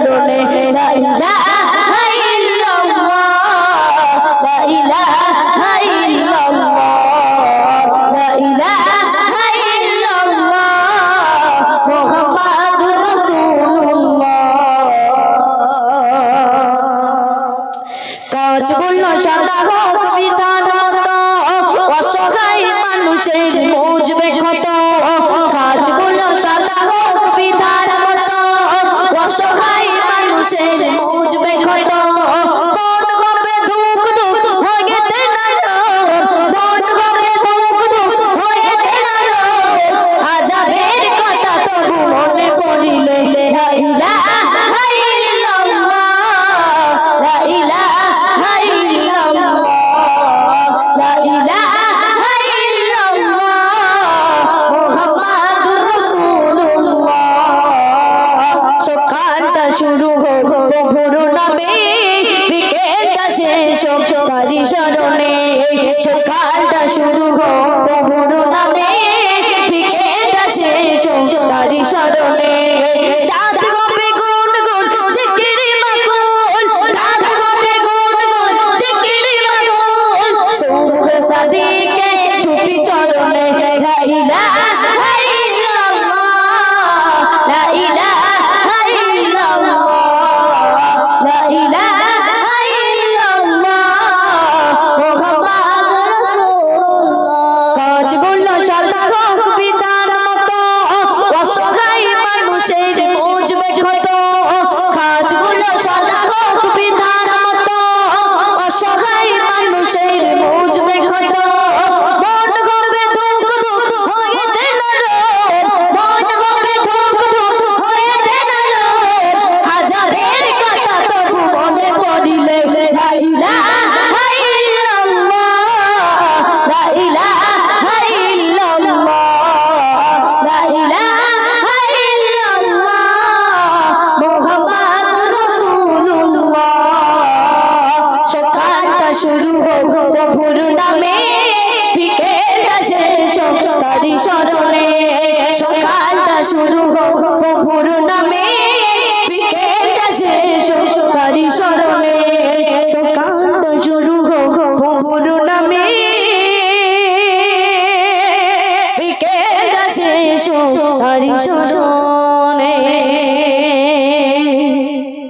वालों ने শেষ করি স্মরণে কে যাচ্ছে সোনারি সোনে